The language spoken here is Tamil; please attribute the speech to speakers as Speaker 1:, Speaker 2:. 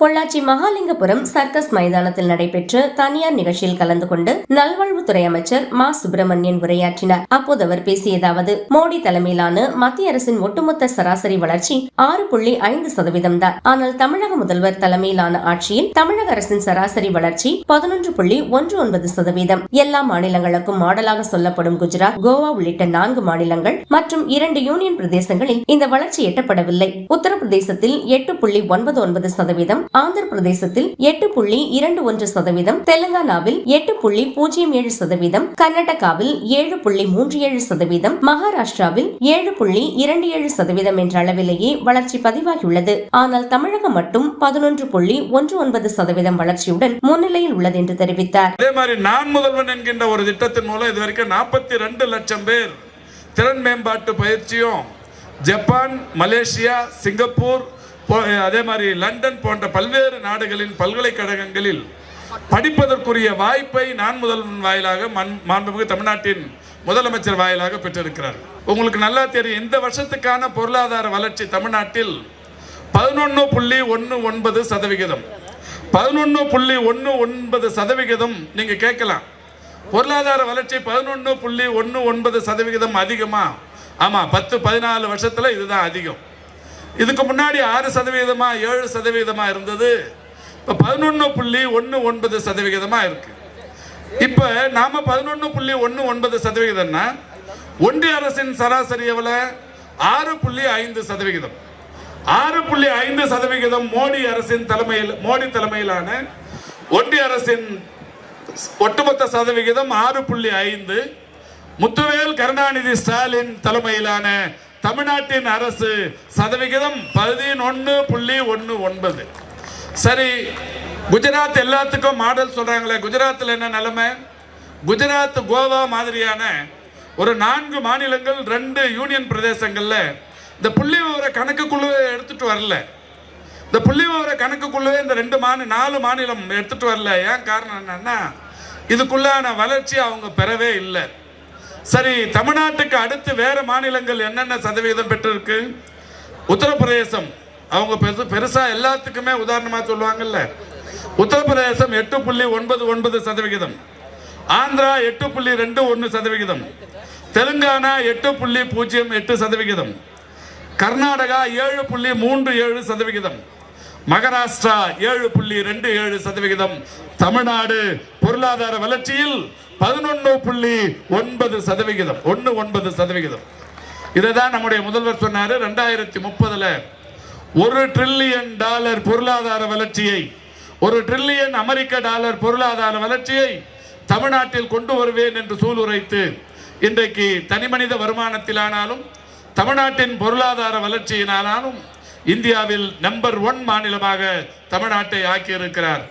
Speaker 1: பொள்ளாச்சி மகாலிங்கபுரம் சர்க்கஸ் மைதானத்தில் நடைபெற்ற தனியார் நிகழ்ச்சியில் கலந்து கொண்டு நல்வாழ்வுத்துறை அமைச்சர் மா. சுப்பிரமணியன் உரையாற்றினார். அப்போது அவர் பேசியதாவது மோடி தலைமையிலான மத்திய அரசின் ஒட்டுமொத்த சராசரி வளர்ச்சி ஆறு புள்ளி ஐந்து சதவீதம் தான். ஆனால் தமிழக முதல்வர் தலைமையிலான ஆட்சியில் தமிழக அரசின் சராசரி வளர்ச்சி பதினொன்று புள்ளி ஒன்று ஒன்பது சதவீதம். எல்லா மாநிலங்களுக்கும் மாடலாக சொல்லப்படும் குஜராத் கோவா உள்ளிட்ட நான்கு மாநிலங்கள் மற்றும் இரண்டு யூனியன் பிரதேசங்களில் இந்த வளர்ச்சி எட்டப்படவில்லை. உத்தரப்பிரதேசத்தில் எட்டு புள்ளி ஒன்பது ஒன்பது சதவீதம் ஆந்திர பிரதேசத்தில் எட்டு புள்ளி இரண்டு ஒன்று சதவீதம் தெலுங்கானாவில் எட்டு புள்ளி பூஜ்ஜியம் ஏழு சதவீதம் கர்நாடகாவில் ஏழு புள்ளி மூன்று ஏழு சதவீதம் மகாராஷ்டிராவில் ஏழு புள்ளி இரண்டு ஏழு சதவீதம் என்ற அளவிலேயே வளர்ச்சி பதிவாகியுள்ளது. ஆனால் தமிழகம் மட்டும் பதினொன்று புள்ளி ஒன்று ஒன்பது சதவீதம் வளர்ச்சியுடன் முன்னிலையில் உள்ளது என்று தெரிவித்தார்.
Speaker 2: அதே மாதிரி நான் முதல்வன் என்கின்ற ஒரு திட்டத்தின் மூலம் இதுவரைக்கும் நாற்பத்தி ரெண்டு லட்சம் பேர் திறன் மேம்பாட்டு பயிற்சியும் ஜப்பான் மலேசியா சிங்கப்பூர் அதே மாதிரி லண்டன் போன்ற பல்வேறு நாடுகளின் பல்கலைக்கழகங்களில் படிப்பதற்குரிய வாய்ப்பை நான் முதல்வன் வாயிலாக மாண்புமிகு தமிழ்நாட்டின் முதலமைச்சர் வாயிலாக பெற்றிருக்கிறார். உங்களுக்கு நல்லா தெரியும் இந்த வருஷத்துக்கான பொருளாதார வளர்ச்சி தமிழ்நாட்டில் பதினொன்று புள்ளி ஒன்று ஒன்பது சதவிகிதம். பதினொன்று புள்ளி ஒன்று ஒன்பது சதவிகிதம் நீங்க கேட்கலாம். பொருளாதார வளர்ச்சி பதினொன்று புள்ளி ஒன்று ஒன்பது சதவிகிதம் அதிகமா? ஆமா பத்து பதினாலு வருஷத்துல இதுதான் அதிகம். இதுக்கு முன்னாடி ஆறு சதவீதமா ஏழு சதவீதமா இருந்தது. இப்போ பதினொன்று புள்ளி ஒன்று ஒன்பது சதவிகிதமாக இருக்கு. இப்போ நாம் பதினொன்று புள்ளி ஒன்று ஒன்பது சதவிகிதம்னா ஒன்றிய அரசின் சராசரி எவ்வளோ ஆறு புள்ளி ஐந்து சதவிகிதம். ஆறு புள்ளி ஐந்து சதவிகிதம் மோடி அரசின் தலைமையில் மோடி தலைமையிலான ஒன்றிய அரசின் ஒட்டுமொத்த சதவிகிதம் ஆறு புள்ளி ஐந்து. முத்துவேல் கருணாநிதி ஸ்டாலின் தலைமையிலான தமிழ்நாட்டின் அரசு சதவிகிதம் பதினொன்று புள்ளி ஒன்று ஒன்பது. சரி குஜராத் எல்லாத்துக்கும் மாடல் சொல்றாங்களே குஜராத்தில் என்ன நிலைமை? குஜராத் கோவா மாதிரியான ஒரு நான்கு மாநிலங்கள் ரெண்டு யூனியன் பிரதேசங்களில் இந்த புள்ளி விவர கணக்குக்குழுவை எடுத்துட்டு வரல. இந்த புள்ளி விவர கணக்குக்குள்ளே இந்த ரெண்டு மாநில நாலு மாநிலம் எடுத்துட்டு வரல. ஏன் காரணம் என்னன்னா இதுக்குள்ளான வளர்ச்சி அவங்க பெறவே இல்லை. சரி தமிழ்நாட்டுக்கு அடுத்து வேற மாநிலங்கள் என்னென்ன சதவீதம் பெற்றிருக்கு? உத்தரப்பிரதேசம். அவங்க பெருசு பெருசா எல்லாத்துக்குமே உதாரணமா சொல்லுவாங்கல்ல. உத்தரப்பிரதேசம் எட்டு புள்ளி ஒன்பது ஒன்பது சதவிகிதம். ஆந்திரா எட்டு புள்ளி ரெண்டு ஒன்று சதவிகிதம். தெலுங்கானா எட்டு புள்ளி பூஜ்ஜியம் எட்டு சதவிகிதம். கர்நாடகா ஏழு புள்ளி மூன்று ஏழு சதவிகிதம். மகாராஷ்டிரா ஏழு புள்ளி ரெண்டு ஏழு சதவிகிதம். தமிழ்நாடு பொருளாதார வளர்ச்சியில் பதினொன்று புள்ளி ஒன்பது சதவிகிதம். ஒன்று ஒன்பது சதவிகிதம். இதை தான் நம்முடைய முதல்வர் சொன்னாரு ரெண்டாயிரத்தி முப்பதுல. ஒரு ட்ரில்லியன் டாலர் பொருளாதார வளர்ச்சியை ஒரு ட்ரில்லியன் அமெரிக்க டாலர் பொருளாதார வளர்ச்சியை தமிழ்நாட்டில் கொண்டு வருவேன் என்று சூளுரைத்து இன்றைக்கு தனிமனித வருமானத்திலானாலும் தமிழ்நாட்டின் பொருளாதார வளர்ச்சியினாலும் இந்தியாவில் நம்பர் ஒன் மாநிலமாக தமிழ்நாட்டை ஆக்கியிருக்கிறார்.